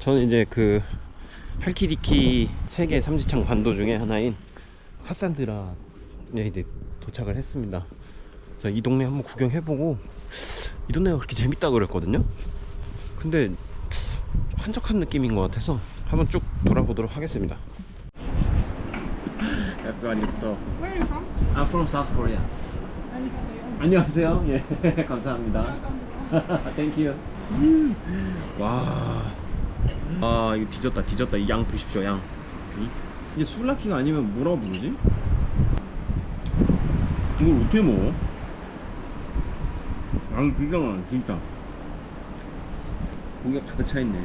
저는 이제 그 할키디키 세계 삼지창 반도 중에 하나인 카산드라에 이제 도착을 했습니다. 그래서 이 동네 한번 구경해보고 이 동네가 그렇게 재밌다 그랬거든요. 근데 한적한 느낌인 것 같아서 한번 쭉 돌아보도록 하겠습니다. 아프가니스탄. Where are you from? I'm from South Korea. 안녕하세요. 안녕하세요. 예, 감사합니다. Thank you. 와. 아, 이거 뒤졌다, 뒤졌다. 이 양 보십시오, 양. 이- 이게 술라키가 아니면 뭐라고 부르지? 이걸 어떻게 먹어? 양 진짜 많아, 진짜. 고기가 가득 차 있네.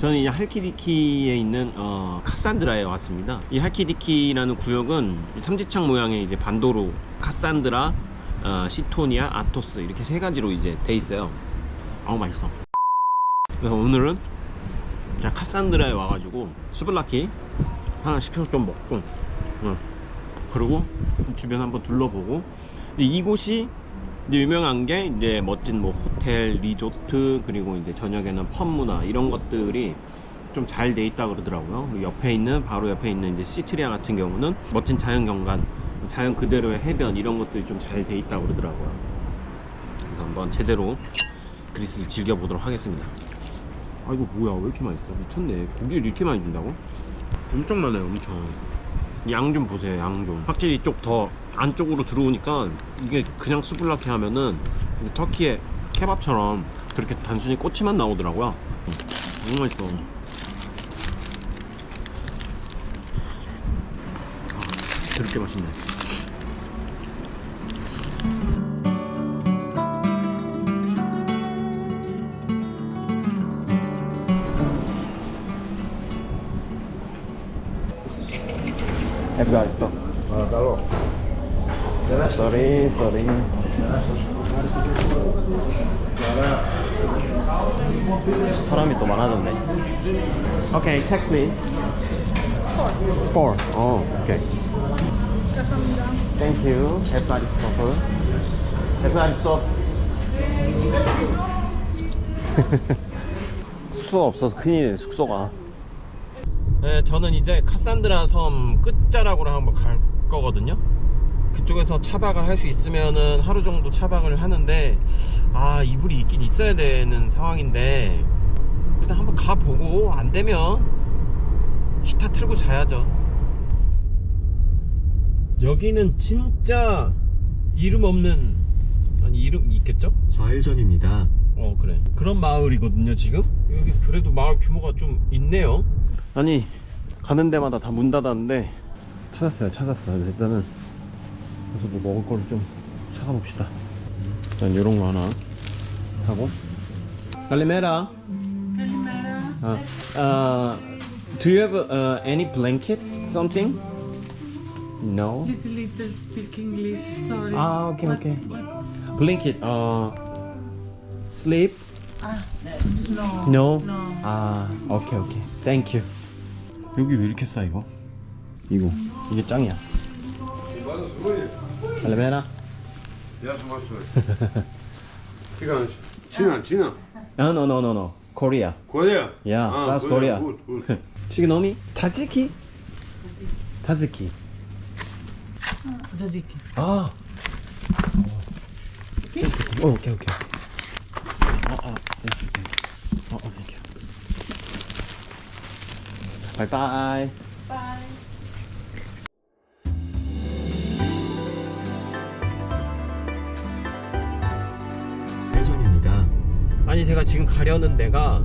저는 이 할키디키에 있는 어, 카산드라에 왔습니다. 이 할키디키라는 구역은 삼지창 모양의 이제 반도로 카산드라, 어, 시토니아, 아토스 이렇게 세 가지로 이제 돼 있어요. 아우 맛있어. 그래서 오늘은 자 카산드라에 와가지고 수블라키 하나 시켜서 좀 먹고, 어, 그리고 주변 한번 둘러보고 이곳이 유명한 게 이제 멋진 뭐 호텔, 리조트 그리고 이제 저녁에는 펍 문화 이런 것들이 좀 잘 돼 있다 그러더라고요. 옆에 있는 바로 옆에 있는 이제 시트리아 같은 경우는 멋진 자연 경관, 자연 그대로의 해변 이런 것들이 좀 잘 돼 있다 그러더라고요. 그래서 한번 제대로 그리스를 즐겨 보도록 하겠습니다. 아 이거 뭐야 왜 이렇게 맛있어? 미쳤네. 고기를 이렇게 많이 준다고? 엄청 많아요, 엄청. 양 좀 보세요, 양 좀. 확실히 이쪽 더 안쪽으로 들어오니까 이게 그냥 수블라키 하면은 이 터키의 케밥처럼 그렇게 단순히 꼬치만 나오더라고요. 음, 너무 맛있어. 아, 그렇게 맛있네. Afghanistan. Sorry, sorry. 사람이 또 많아졌네. Okay, check please. Four. Oh, okay. Thank you. Afghanistan. Afghanistan. 숙소가 없어서 큰일이네 숙소가 네, 저는 이제 카산드라 섬 끝자락으로 한번 갈 거거든요. 그쪽에서 차박을 할 수 있으면은 하루 정도 차박을 하는데 아 이불이 있긴 있어야 되는 상황인데 일단 한번 가보고 안 되면 기타 틀고 자야죠. 여기는 진짜 이름 없는 아니 이름 있겠죠? 좌회전입니다. 어 그래. 그런 마을이거든요 지금? 여기 그래도 마을 규모가 좀 있네요 아니 가는 데마다 다 문 닫았는데 찾았어요 찾았어요 일단은 그래서 뭐 먹을 거를 좀 찾아봅시다 일단 요런 거 하나 하고 갈리메라 Kalimera. 아, 아, do you have uh, any blanket something? No Little little speak English. Sorry. 아 오케이 What- 오케이 what- blanket 어 sleep Ah, no. No? No. 아, 오케이, 오케이. 땡큐. 여기 왜 이렇게 싸, 이거? 이거. 이게 짱이야. 알레메나? China, China, China. No, no, no, no, no. Korea. Korea. Ja, Ah, South Korea. 시그노미? 타지키? 타지키. Zadiki. 아. 어, 오케이, 오케이. 아, 아, 땡큐, 땡큐. 어, 어, 땡큐. 바이바이. Bye. 좌회전입니다. 아니 제가 지금 가려는 데가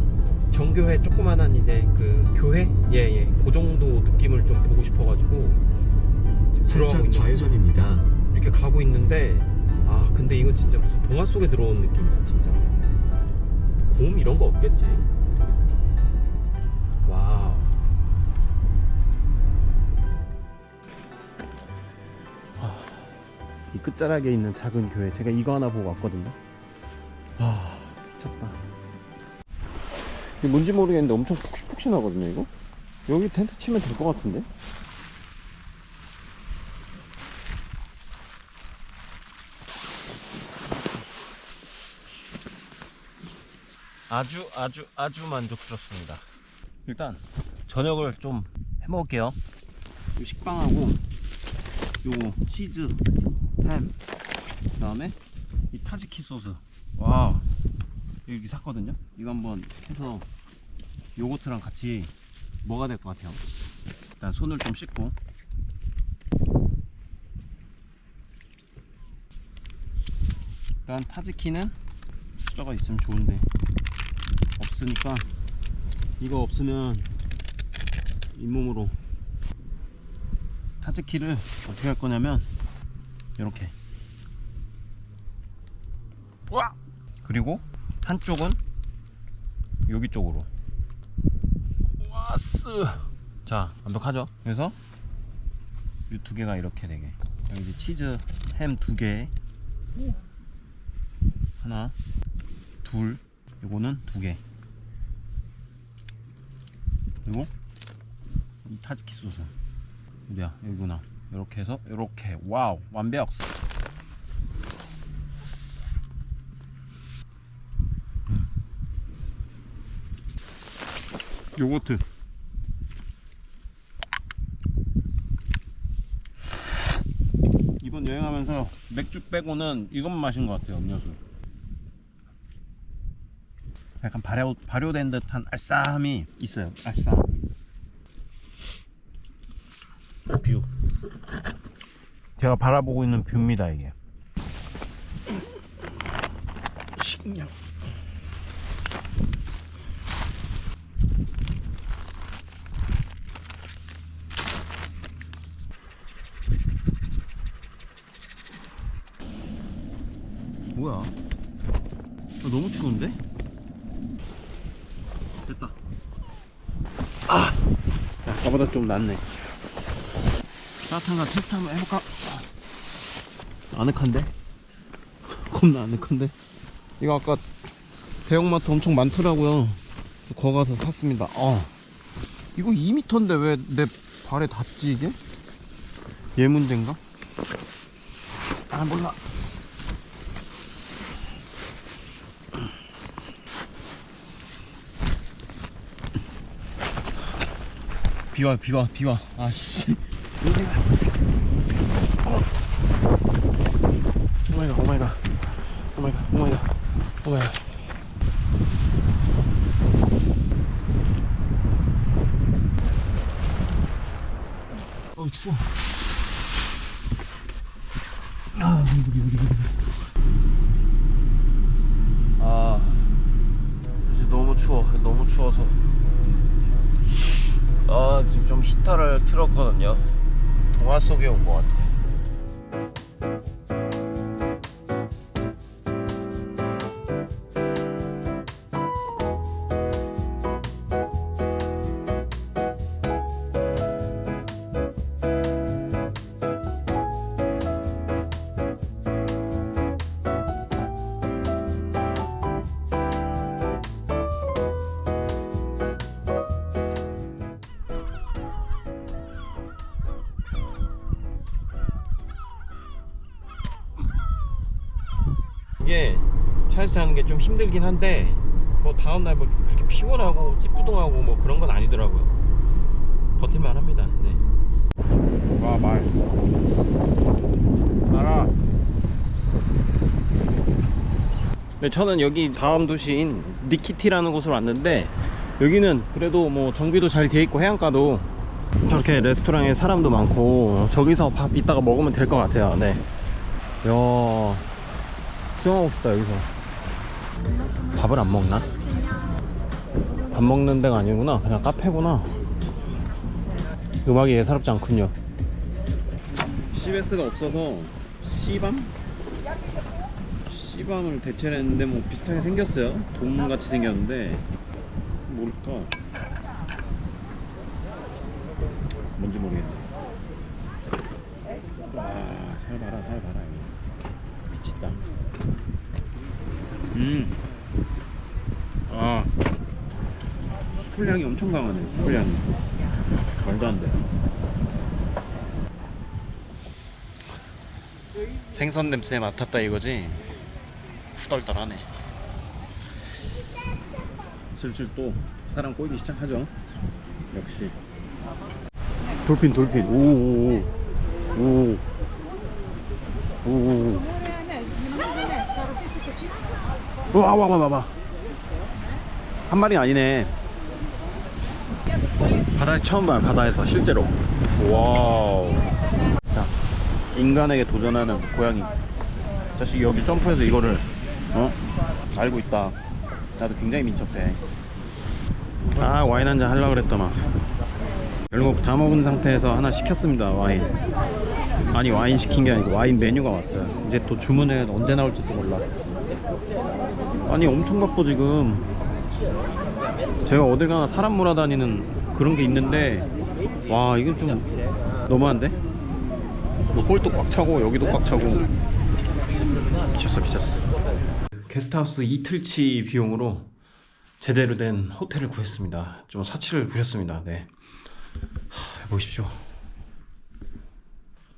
정교회 조그만한 이제 그 교회 예예 그 정도 느낌을 좀 보고 싶어가지고 살짝 좌회전입니다. 이렇게 가고 있는데 아 근데 이거 진짜 무슨 동화 속에 들어온 느낌이다 진짜 곰 이런 거 없겠지 이 끝자락에 있는 작은 교회. 제가 이거 하나 보고 왔거든요. 아 미쳤다. 이게 뭔지 모르겠는데 엄청 푹신푹신하거든요 이거? 여기 텐트 치면 될 것 같은데? 아주 아주 아주 만족스럽습니다. 일단 저녁을 좀 해먹을게요. 이 식빵하고 요거 치즈, 햄, 그 다음에 이 타지키 소스. 와 여기 샀거든요. 이거 한번 해서 요거트랑 같이 먹어야 될 것 같아요. 일단 손을 좀 씻고. 일단 타지키는 수저가 있으면 좋은데 없으니까 이거 없으면 잇몸으로 타즈키를 어떻게 할 거냐면 이렇게. 와! 그리고 한쪽은 여기 쪽으로. 와스! 자 완벽하죠? 그래서 이 두 개가 이렇게 되게. 여기 이제 치즈 햄 두 개. 하나 둘. 요거는 두개. 그리고 이 타즈키 소스. 어디야? 여기구나 이렇게 해서 이렇게. 와우. 완벽. 음. 요거트. 이번 여행하면서 맥주 빼고는 이것만 마신 것 같아요 음료수. 약간 발효, 발효된 듯한 알싸함이 있어요 알싸함 뷰 제가 바라보고 있는 뷰입니다 이게. 식량. 뭐야? 아, 너무 추운데? 됐다. 아! 아까보다 좀 낫네 따뜻한 거 테스트 한번 해볼까? 아늑한데? 겁나 아늑한데? 이거 아까 대형마트 엄청 많더라고요 거 가서 샀습니다 어. 이거 2m인데 왜 내 발에 닿지 이게? 얘 문제인가? 아 몰라 비와 비와 비와 아씨 오마이갓 오마이갓 오마이갓 오마이갓 오마이갓 어우 추워. 아아 이제 너무 추워. 너무 추워서. 아 지금 좀 히터를 틀었거든요 동화 속에 온 것 같아 이게 차에서 하는 게 좀 힘들긴 한데 뭐 다음날 뭐 그렇게 피곤하고 찌뿌둥하고 뭐 그런 건 아니더라고요. 버틸만 합니다. 네. 와말 말아 네, 저는 여기 다음 도시인 니키티라는 곳으로 왔는데 여기는 그래도 뭐 정비도 잘 돼 있고 해안가도 저렇게 레스토랑에 사람도 많고 저기서 밥 이따가 먹으면 될 것 같아요. 네. 야 수영하고 싶다 여기서. 밥을 안 먹나? 밥 먹는 데가 아니구나. 그냥 카페구나. 음악이 예사롭지 않군요. CBS가 없어서 C밤? C밤을 대체를 했는데 뭐 비슷하게 생겼어요. 돔같이 생겼는데. 뭘까? 뭔지 모르겠네 와살 봐라 살 봐라 미쳤다 음. 아. 수풀 향이 엄청 강하네. 수풀 향이. 말도 안 돼. 생선 냄새 맡았다 이거지? 후덜덜하네. 슬슬 또 사람 꼬이기 시작하죠. 역시. 돌핀 돌핀. 오 오 오. 오. 오. 와 와와 와와. 한 마리 아니네. 바다에서 처음 봐요. 바다에서 실제로. 와우. 자, 인간에게 도전하는 고양이. 자식 여기 점프해서 이거를 어 알고 있다. 나도 굉장히 민첩해. 아 와인 한잔 하려고 그랬더만. 결국 다 먹은 상태에서 하나 시켰습니다 와인. 아니 와인 시킨 게 아니고 와인 메뉴가 왔어요. 이제 또 주문에 언제 나올지도 몰라. 아니 엄청 바빠 지금. 제가 어딜 가나 사람 몰아다니는 그런 게 있는데 와 이건 좀 너무한데? 뭐 홀도 꽉 차고 여기도 꽉 차고 미쳤어 미쳤어 게스트하우스 이틀치 비용으로 제대로 된 호텔을 구했습니다 좀 사치를 부렸습니다 네 하, 보십시오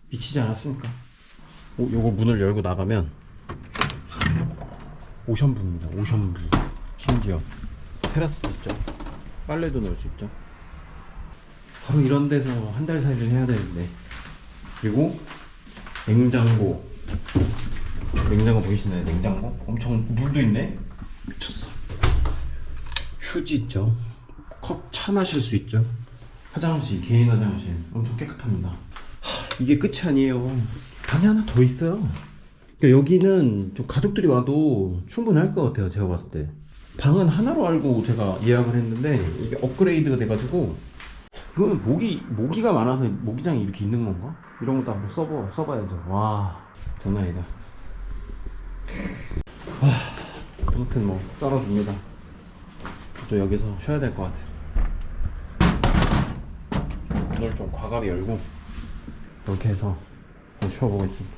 미치지 않았습니까? 오, 요거 문을 열고 나가면 오션뷰입니다. 오션뷰 심지어 테라스도 있죠. 빨래도 넣을 수 있죠. 바로 이런 데서 한 달 살이를 해야 되는데. 그리고 냉장고. 냉장고 보이시나요? 냉장고? 엄청 물도 있네? 미쳤어. 휴지 있죠. 컵 차 마실 수 있죠. 화장실 개인 화장실. 엄청 깨끗합니다. 하, 이게 끝이 아니에요. 방이 하나 더 있어요 그러니까 여기는 좀 가족들이 와도 충분할 것 같아요 제가 봤을 때 방은 하나로 알고 제가 예약을 했는데 이게 업그레이드가 돼가지고 이거는 모기 모기가 많아서 모기장이 이렇게 있는 건가? 이런 것도 한번 써봐 써봐야죠. 와 장난 아니다. 와 아무튼 뭐 썰어줍니다. 저 여기서 쉬어야 될 것 같아요. 오늘 좀 과감히 열고 이렇게 해서 좀 쉬어보겠습니다.